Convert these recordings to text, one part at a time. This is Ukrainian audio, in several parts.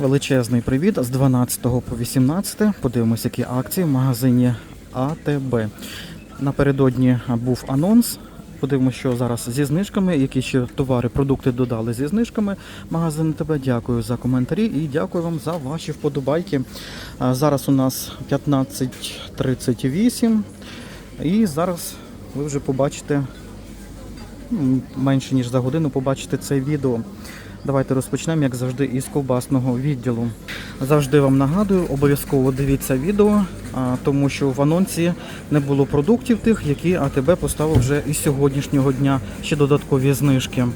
Величезний привіт з 12 по 18. Подивимось, які акції в магазині АТБ. Напередодні був анонс. Подивимося, що зараз зі знижками, які ще товари, продукти додали зі знижками. Магазин АТБ. Дякую за коментарі і дякую вам за ваші вподобайки. Зараз у нас 15.38. І зараз ви вже побачите менше ніж за годину побачите це відео. Давайте розпочнемо, як завжди, із ковбасного відділу. Завжди вам нагадую, обов'язково дивіться відео, тому що в анонсі не було продуктів тих, які АТБ поставив вже із сьогоднішнього дня ще додаткові знижки.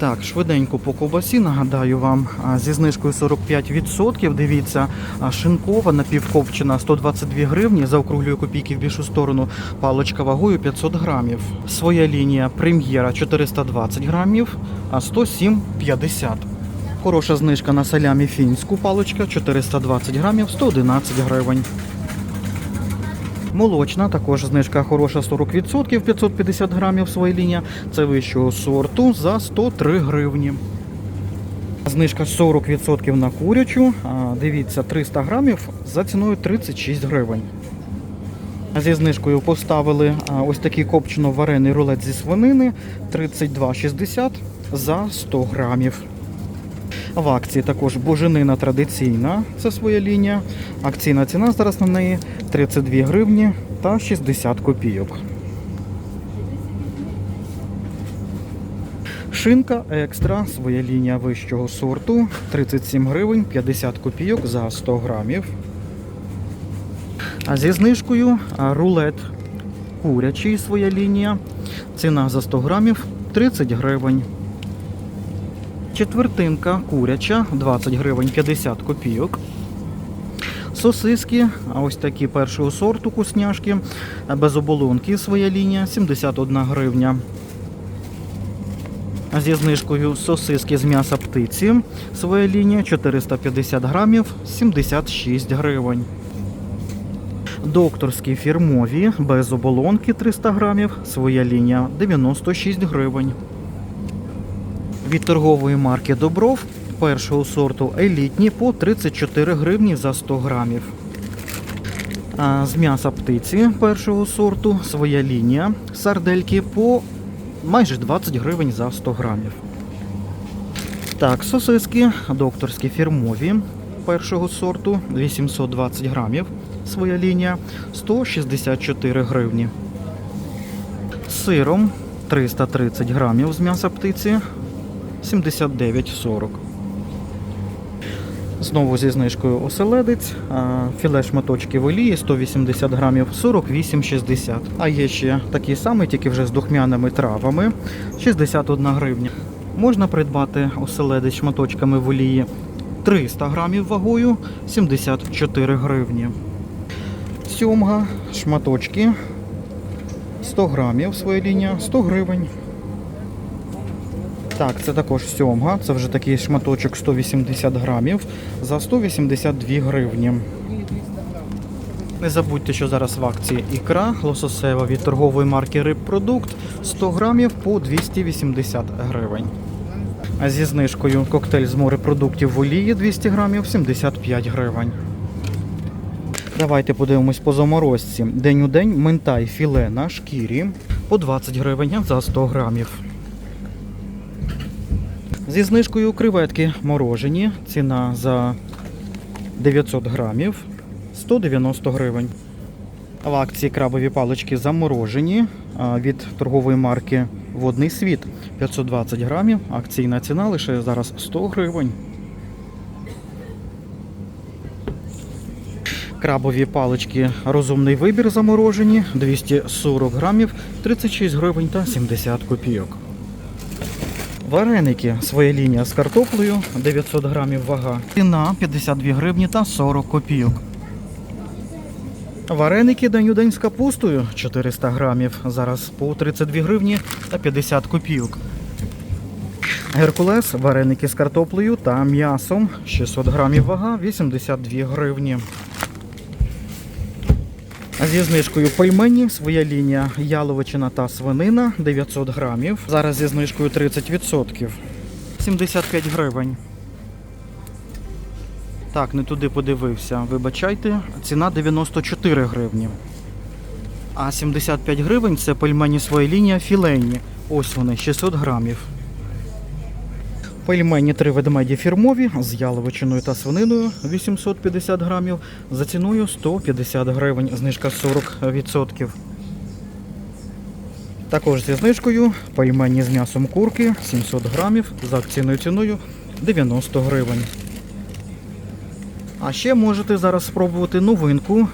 Так, швиденько по ковбасі нагадаю вам зі знижкою 45%. Дивіться, шинкова напівкопчена 122 гривні, заокруглюю копійки в більшу сторону, паличка вагою 500 грамів. Своя лінія прем'єра 420 грамів, а 107,50. Хороша знижка на салямі фінську паличка 420 грамів, 111 гривень. Молочна, також знижка хороша 40%, 550 грамів своя лінія. Це вищого сорту за 103 гривні. Знижка 40% на курячу. Дивіться, 300 грамів за ціною 36 гривень. Зі знижкою поставили ось такий копчено-варений рулет зі свинини 32,60 за 100 грамів. В акції також боженина традиційна, це своя лінія. Акційна ціна зараз на неї 32 гривні та 60 копійок. Шинка екстра, своя лінія вищого сорту 37 гривень 50 копійок за 100 грамів. А зі знижкою рулет курячий своя лінія. Ціна за 100 грамів 30 гривень. Четвертинка куряча 20 гривень 50 копійок. Сосиски, а ось такі першого сорту кусняшки, без оболонки своя лінія 71 гривня. Зі знижкою сосиски з м'яса птиці своя лінія 450 грамів 76 гривень. Докторські фірмові без оболонки 300 грамів, своя лінія 96 гривень. Від торгової марки Добров першого сорту елітні по 34 гривні за 100 грамів. З м'яса птиці першого сорту своя лінія сардельки по майже 20 гривень за 100 грамів. Так, сосиски докторські фірмові першого сорту 820 грамів. Своя лінія 164 гривні. Сиром 330 грамів з м'яса птиці 79,40. Знову зі знижкою оселедець, філе шматочків олії 180 грамів 48,60. А є ще такий самий, тільки вже з духмяними травами 61 гривня. Можна придбати оселедець шматочками в олії 300 грамів вагою 74 гривні. Сьомга, шматочки 100 грамів своя лінія 100 гривень. Так, це також сьомга, це вже такий шматочок 180 грамів за 182 гривні. Не забудьте, що зараз в акції ікра лососева від торгової марки Рибпродукт 100 грамів по 280 гривень. А зі знижкою коктейль з морепродуктів в олії 200 грамів 75 гривень. Давайте подивимось по заморозці. День у день ментай філе на шкірі по 20 гривень за 100 грамів. Зі знижкою креветки морожені. Ціна за 900 грамів 190 гривень. В акції крабові палички заморожені від торгової марки Водний світ 520 грамів. Акційна ціна лише зараз 100 гривень. Крабові палички розумний вибір заморожені 240 грамів 36 гривень та 70 копійок. Вареники своя лінія з картоплею 900 грамів вага. Ціна 52 гривні та 40 копійок. Вареники день день з капустою 400 грамів. Зараз по 32 гривні та 50 копійок. Геркулес, вареники з картоплею та м'ясом 600 грамів вага 82 гривні. Зі знижкою пельмені своя лінія яловичина та свинина 900 грамів. Зараз зі знижкою 30%. 75 гривень. Так, не туди подивився. Вибачайте. Ціна 94 гривні. А 75 гривень це пельмені своя лінія філейні. Ось вони, 600 грамів. Пельмені три ведмеді фірмові з яловичиною та свининою 850 грамів за ціною 150 гривень, знижка 40%. Також зі знижкою пельмені з м'ясом курки 700 грамів за акційною ціною 90 гривень. А ще можете зараз спробувати новинку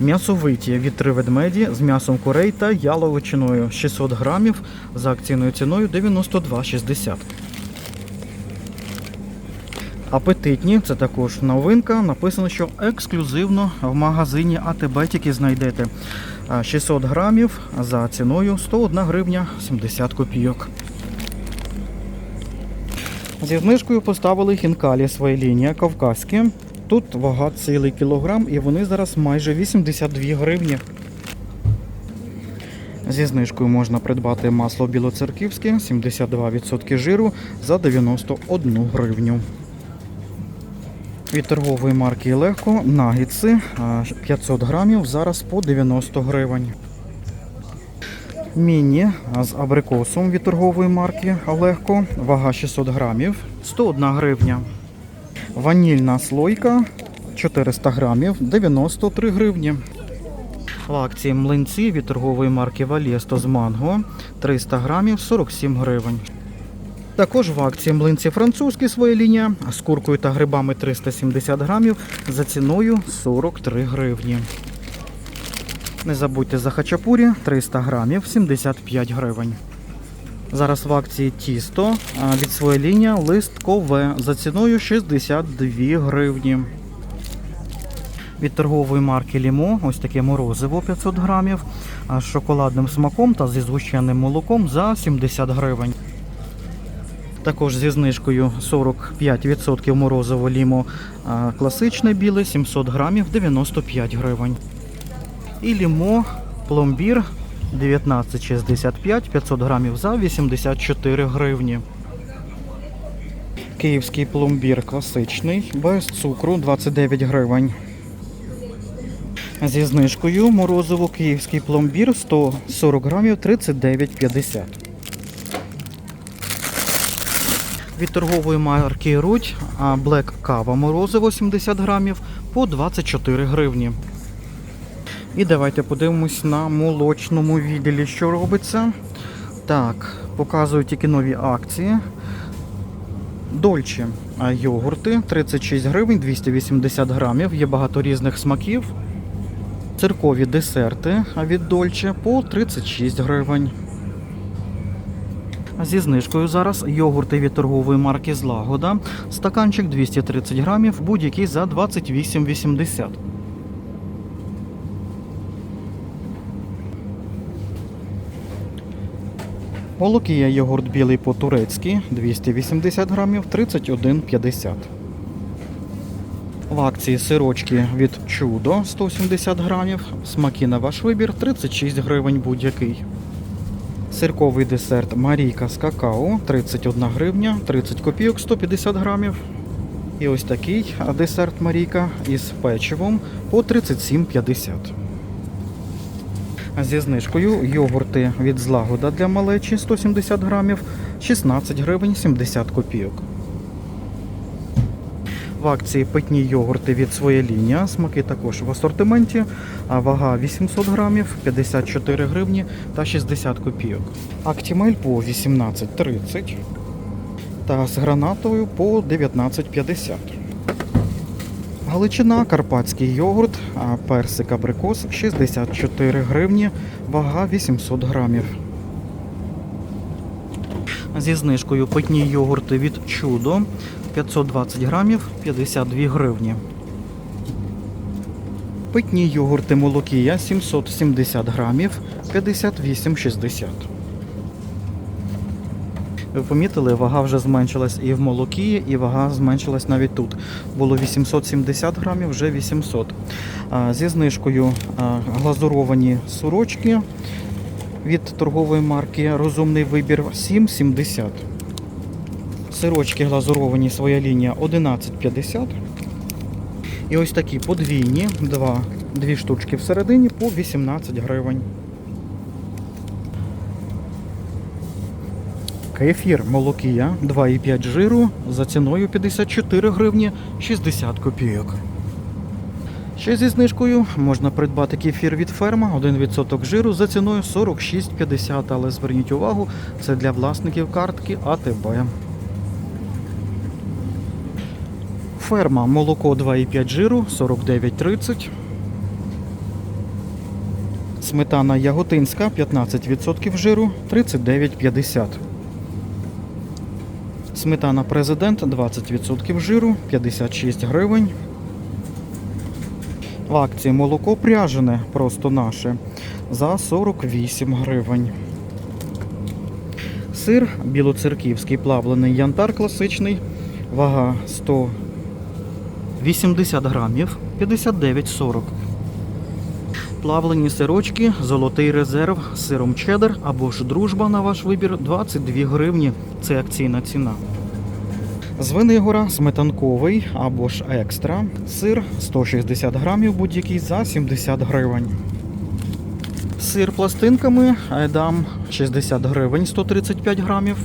м'ясовиті від три ведмеді з м'ясом курей та яловичиною 600 грамів за акційною ціною 92,60. Апетитні, це також новинка. Написано, що ексклюзивно в магазині АТБ тільки знайдете. 600 грамів за ціною 101 гривня 70 копійок. Зі знижкою поставили хінкалі своя лінія кавказькі. Тут вага цілий кілограм і вони зараз майже 82 гривні. Зі знижкою можна придбати масло білоцерківське 72% жиру за 91 гривню. Від торгової марки Легко нагітси 500 грамів зараз по 90 гривень. Міні з абрикосом від торгової марки Легко, вага 600 грамів 101 гривня. Ванільна слойка 400 грамів 93 гривні. В акції млинці від торгової марки Валєсто з манго 300 грамів 47 гривень. Також в акції млинці французькі своя лінія з куркою та грибами 370 грамів за ціною 43 гривні. Не забудьте за хачапурі 300 грамів 75 гривень. Зараз в акції тісто від своя лінія листкове за ціною 62 гривні. Від торгової марки Лімо ось таке морозиво 500 грамів з шоколадним смаком та зі згущеним молоком за 70 гривень. Також зі знижкою 45% морозиво лімо класичне біле 700 грамів 95 гривень. І лімо пломбір 19,65 500 грамів за 84 гривні. Київський пломбір класичний без цукру 29 гривень. Зі знижкою морозиво київський пломбір 140 грамів 39,50. Від торгової марки а, Black Кава морозиво 70 грамів по 24 гривні. І давайте подивимось на молочному відділі, що робиться. Так, показують тільки нові акції. Дольче йогурти 36 гривень 280 грамів. Є багато різних смаків. Циркові десерти від Дольче по 36 гривень. Зі знижкою зараз йогурти від торгової марки Злагода. Стаканчик 230 грамів, будь-який за 28,80. Молокія йогурт білий по-турецьки 280 грамів 31,50. В акції сирочки від Чудо 170 грамів. Смаки на ваш вибір 36 гривень будь-який. Сирковий десерт Марійка з какао 31 гривня, 30 копійок 150 грамів. І ось такий десерт Марійка із печивом по 37,50. Зі знижкою йогурти від злагода для малечі 170 грамів 16 гривень 70 копійок. В акції питні йогурти від своя лінія. Смаки також в асортименті. Вага 800 грамів, 54 гривні та 60 копійок. Актімель по 18,30 та з гранатою по 19,50. Галичина, карпатський йогурт, персик абрикос 64 гривні, вага 800 грамів. Зі знижкою питні йогурти від Чудо 520 грамів 52 гривні. Питні йогурти Молокія 770 грамів 58,60. Ви помітили, вага вже зменшилась і в молокії, і вага зменшилась навіть тут. Було 870 грамів, вже 800. Зі знижкою глазуровані сурочки від торгової марки Розумний вибір 7,70. Сирочки глазуровані своя лінія 11,50. І ось такі подвійні, два, дві штучки всередині по 18 гривень. Кефір молокія 2,5 жиру за ціною 54 гривні 60 копійок. Ще зі знижкою можна придбати кефір від ферма 1% жиру за ціною 46,50, але зверніть увагу, це для власників картки АТБ. Ферма молоко 2,5 жиру 49,30. Сметана яготинська 15% жиру 39,50. Сметана президент 20% жиру 56 гривень. В акції молоко пряжене, просто наше, за 48 гривень. Сир білоцерківський плавлений янтар класичний, вага 180 грамів, 59,40. Плавлені сирочки, золотий резерв сиром чеддер або ж дружба на ваш вибір 22 гривні. Це акційна ціна. Звенигора сметанковий або ж екстра. Сир 160 грамів будь-який за 70 гривень. Сир пластинками Айдам 60 гривень 135 грамів.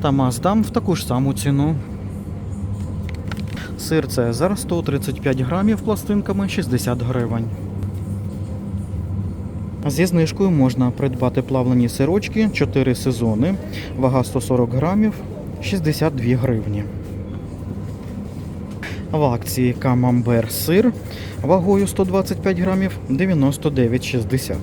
Та Маздам в таку ж саму ціну. Сир Цезар 135 грамів пластинками 60 гривень. Зі знижкою можна придбати плавлені сирочки 4 сезони, вага 140 грамів, 62 гривні. В акції Камамбер сир вагою 125 грамів 99,60.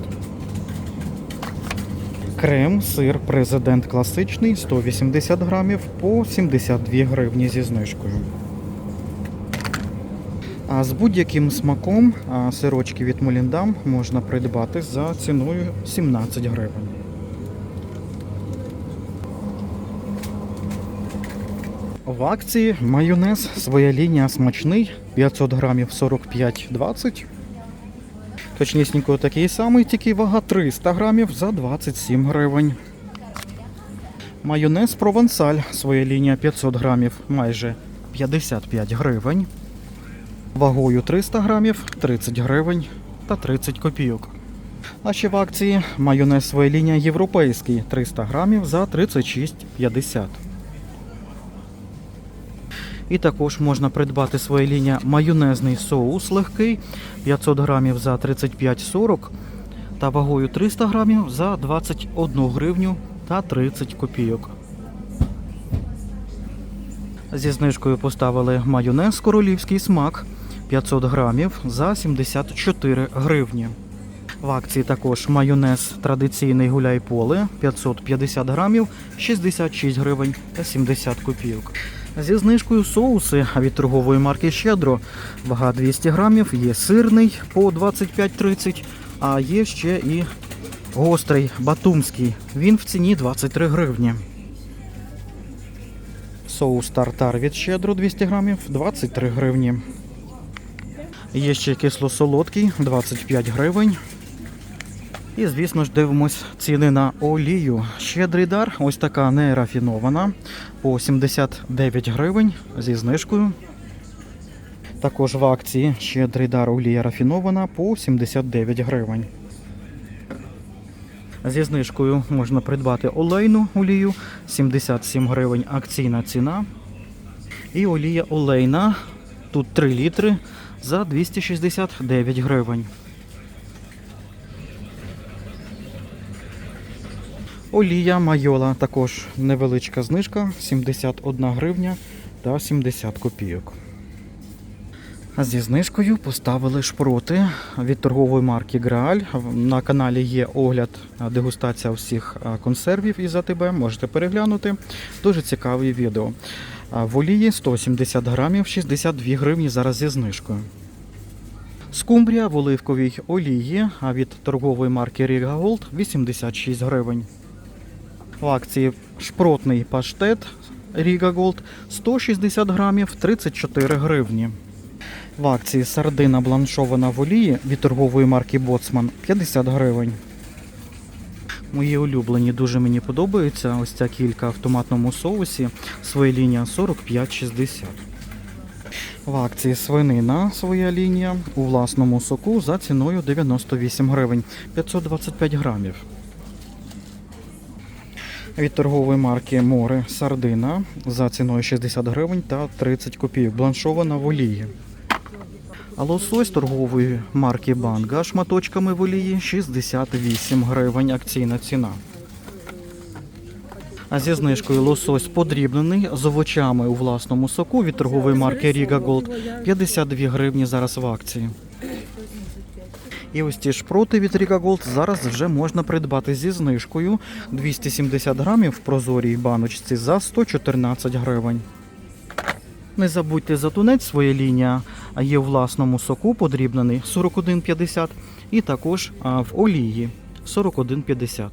Крем, сир президент класичний 180 грамів по 72 гривні зі знижкою. А з будь-яким смаком сирочки від Моліндам можна придбати за ціною 17 гривень. В акції майонез своя лінія смачний 500 грамів 45,20. Точнісінько такий самий, тільки вага 300 грамів за 27 гривень. Майонез провансаль своя лінія 500 грамів майже 55 гривень. Вагою 300 грамів 30 гривень та 30 копійок. А ще в акції майонез своя лінія європейський 300 грамів за 36,50. І також можна придбати своя лінія майонезний соус легкий 500 грамів за 35,40 та вагою 300 грамів за 21 гривню та 30 копійок. Зі знижкою поставили майонез королівський смак 500 грамів за 74 гривні. В акції також майонез традиційний гуляй поле 550 грамів 66 гривень та 70 копійок. Зі знижкою соуси від торгової марки Щедро. Вага 200 грамів, є сирний по 25-30, а є ще і гострий батумський. Він в ціні 23 гривні. Соус тартар від Щедро 200 грамів 23 гривні. Є ще кисло-солодкий 25 гривень. І, звісно ж, дивимось ціни на олію. Щедрий дар, ось така нерафінована по 79 гривень зі знижкою. Також в акції щедрий дар олія рафінована по 79 гривень. Зі знижкою можна придбати олейну олію 77 гривень акційна ціна. І олія олейна, тут 3 літри за 269 гривень. Олія майола також невеличка знижка 71 гривня та 70 копійок. Зі знижкою поставили шпроти від торгової марки Грааль. На каналі є огляд, дегустація всіх консервів із АТБ. Можете переглянути. Дуже цікаві відео. А, В олії 170 грамів 62 гривні зараз зі знижкою. Скумбрія в оливковій олії а від торгової марки Riga Gold 86 гривень. В акції шпротний паштет Riga Gold 160 грамів 34 гривні. В акції сардина бланшована в олії від торгової марки Боцман 50 гривень. Мої улюблені дуже мені подобаються. Ось ця кілька в томатному соусі. Своя лінія 45,60. В акції свинина своя лінія у власному соку за ціною 98 гривень 525 грамів. Від торгової марки Море Сардина за ціною 60 гривень та 30 копійок. Бланшована в олії. А лосось торгової марки Банга шматочками в олії 68 гривень акційна ціна. А зі знижкою лосось подрібнений з овочами у власному соку від торгової марки Riga Gold 52 гривні зараз в акції. І ось ті шпроти від Riga Gold зараз вже можна придбати зі знижкою 270 грамів в прозорій баночці за 114 гривень. Не забудьте за тунець своя лінія, є у власному соку подрібнений 41,50 і також в олії 41,50.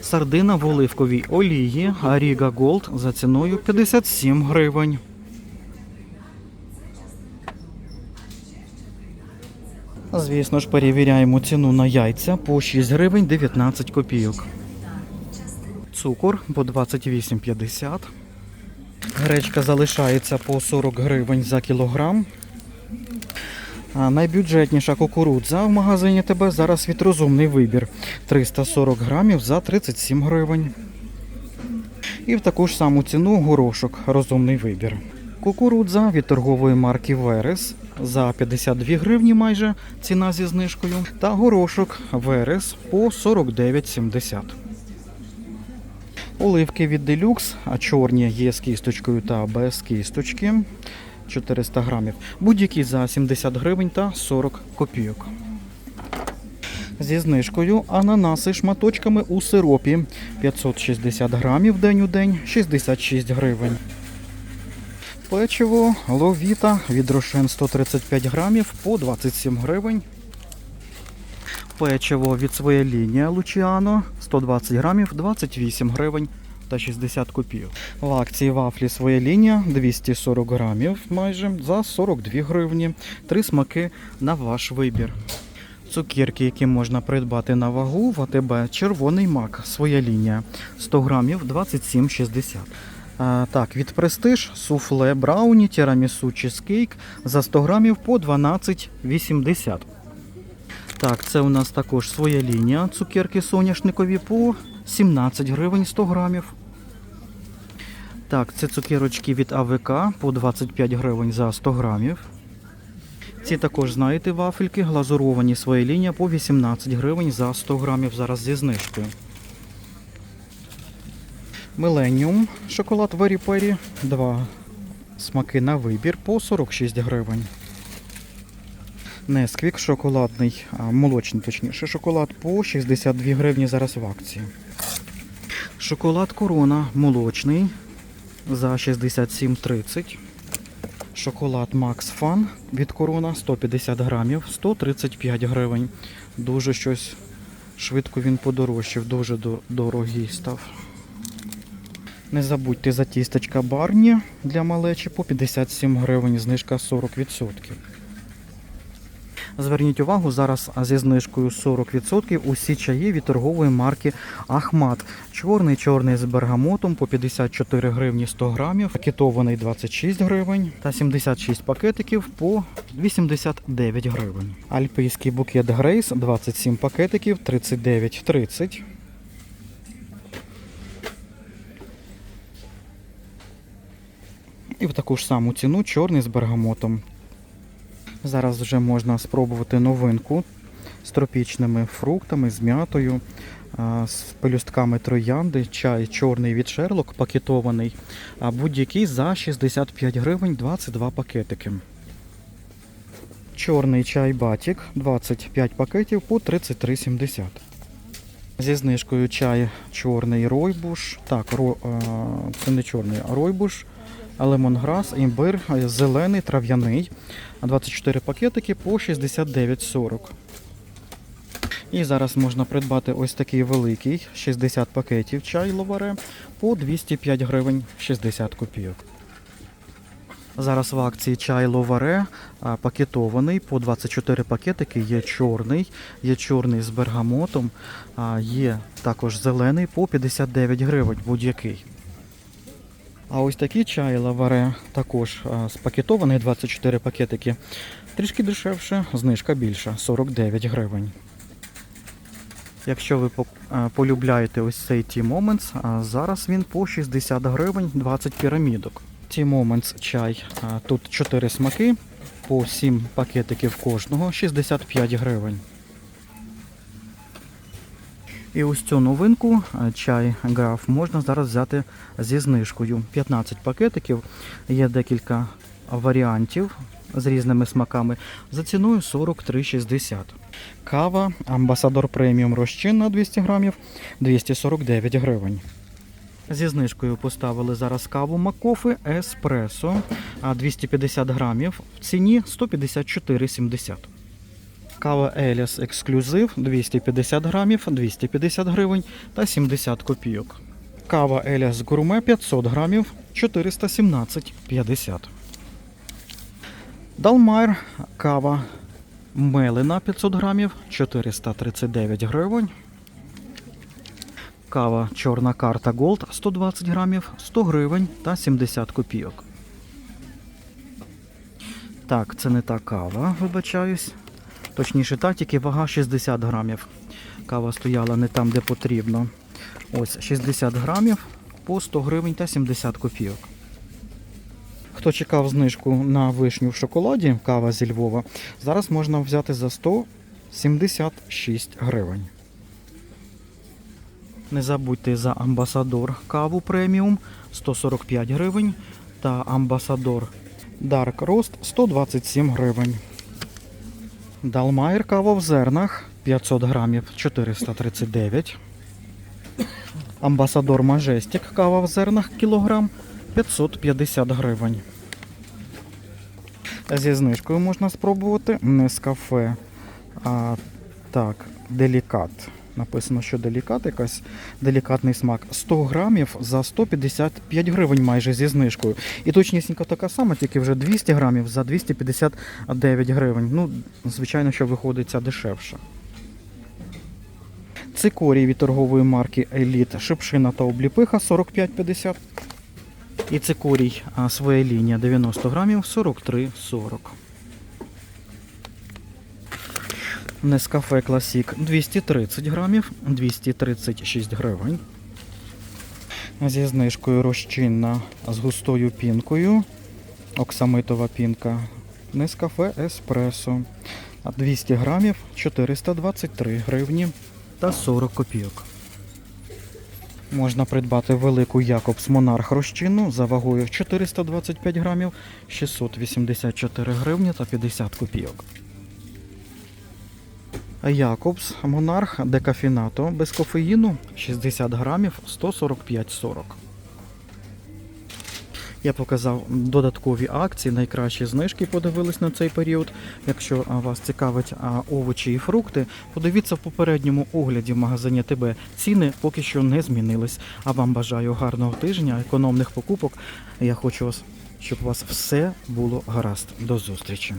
Сардина в оливковій олії Riga Gold за ціною 57 гривень. Звісно ж, перевіряємо ціну на яйця по 6 гривень 19 копійок. Цукор по 28,50. Гречка залишається по 40 гривень за кілограм. А найбюджетніша кукурудза в магазині ТБ зараз від розумний вибір 340 грамів за 37 гривень. І в таку ж саму ціну горошок розумний вибір. Кукурудза від торгової марки Верес за 52 гривні майже ціна зі знижкою. Та горошок Верес по 49,70. Оливки від Deluxe, а чорні є з кісточкою та без кісточки. 400 грамів. Будь-які за 70 гривень та 40 копійок. Зі знижкою ананаси шматочками у сиропі 560 грамів день у день 66 гривень. Печиво ловіта від Рошен 135 грамів по 27 гривень. Печиво від своя лінія Лучіано 120 грамів 28 гривень та 60 копійок. В акції вафлі своя лінія 240 грамів майже за 42 гривні. Три смаки на ваш вибір. Цукерки, які можна придбати на вагу, в АТБ червоний мак, своя лінія 100 грамів 27,60. А, так, від престиж суфле брауні, тірамісу чизкейк за 100 грамів по 12,80. Так, це у нас також своя лінія цукерки соняшникові по 17 гривень 100 грамів. Так, це цукерочки від АВК по 25 гривень за 100 грамів. Ці також, знаєте, вафельки глазуровані своя лінія по 18 гривень за 100 грамів зараз зі знижкою. Миленіум шоколад Very Perry, два смаки на вибір по 46 гривень. Несквік шоколадний, молочний, точніше, шоколад по 62 гривні зараз в акції. Шоколад Корона молочний за 67,30. Шоколад Max Fun від Корона 150 грамів, 135 гривень. Дуже щось швидко він подорожчав, дуже до- дорогий став. Не забудьте за тістечка барні для малечі по 57 гривень, знижка 40%. Зверніть увагу, зараз зі знижкою 40% усі чаї від торгової марки Ахмат. Чорний чорний з бергамотом по 54 гривні 100 грамів, пакетований 26 гривень та 76 пакетиків по 89 гривень. Альпійський букет Грейс 27 пакетиків 39,30. І в таку ж саму ціну чорний з бергамотом. Зараз вже можна спробувати новинку з тропічними фруктами, з м'ятою, з пелюстками троянди, чай чорний від Шерлок, пакетований, а будь-який за 65 гривень 22 пакетики. Чорний чай батік 25 пакетів по 33,70. Зі знижкою чай чорний ройбуш. Так, ро, а, це не чорний, а ройбуш, лемонграс, імбир, зелений, трав'яний. 24 пакетики по 69,40. І зараз можна придбати ось такий великий 60 пакетів чай ловаре по 205 гривень 60 копійок. Зараз в акції чай ловаре пакетований по 24 пакетики. Є чорний, є чорний з бергамотом, є також зелений по 59 гривень будь-який. А ось такі чай лаваре також спакетований 24 пакетики. Трішки дешевше, знижка більша 49 гривень. Якщо ви полюбляєте ось цей T-Moments, зараз він по 60 гривень 20 пірамідок. T-Moments чай, тут 4 смаки, по 7 пакетиків кожного, 65 гривень. І ось цю новинку чай граф можна зараз взяти зі знижкою. 15 пакетиків, є декілька варіантів з різними смаками за ціною 43,60. Кава Амбасадор преміум розчинна 200 грамів 249 гривень. Зі знижкою поставили зараз каву Макофи Еспресо 250 грамів в ціні 154,70. Кава Еліс Ексклюзив 250 грамів 250 гривень та 70 копійок. Кава Еліас Гурме 500 грамів 417,50. Далмайр кава Мелина 500 грамів 439 гривень. Кава Чорна карта Голд 120 грамів 100 гривень та 70 копійок. Так, це не та кава, вибачаюсь. Точніше, та тільки вага 60 грамів. Кава стояла не там, де потрібно. Ось 60 грамів по 100 гривень та 70 копійок. Хто чекав знижку на вишню в шоколаді, кава зі Львова, зараз можна взяти за 176 гривень. Не забудьте за амбасадор каву преміум 145 гривень та амбасадор Dark Roast 127 гривень. Далмайер кава в зернах 500 грамів 439. Амбасадор Мажестік кава в зернах кілограм 550 гривень. Зі знижкою можна спробувати Нескафе. А, так, делікат. Написано, що делікат якась делікатний смак. 100 грамів за 155 гривень майже зі знижкою. І точнісінько така сама, тільки вже 200 грамів за 259 гривень. Ну, звичайно, що виходить ця дешевше. Цикорій від торгової марки Еліт Шипшина та обліпиха 45,50. І цикорій своя лінія 90 грамів 43,40. Нескафе Класік 230 грамів 236 гривень. Зі знижкою розчинна з густою пінкою. Оксамитова пінка. Нескафе Еспресо. 200 грамів 423 гривні та 40 копійок. Можна придбати велику Якобс Монарх розчинну за вагою 425 грамів 684 гривні та 50 копійок. Якобс Монарх Декафінато без кофеїну 60 грамів 145,40. Я показав додаткові акції, найкращі знижки подивились на цей період. Якщо вас цікавить овочі і фрукти, подивіться в попередньому огляді в магазині ТБ. Ціни поки що не змінились. А вам бажаю гарного тижня, економних покупок. Я хочу, вас, щоб у вас все було гаразд. До зустрічі.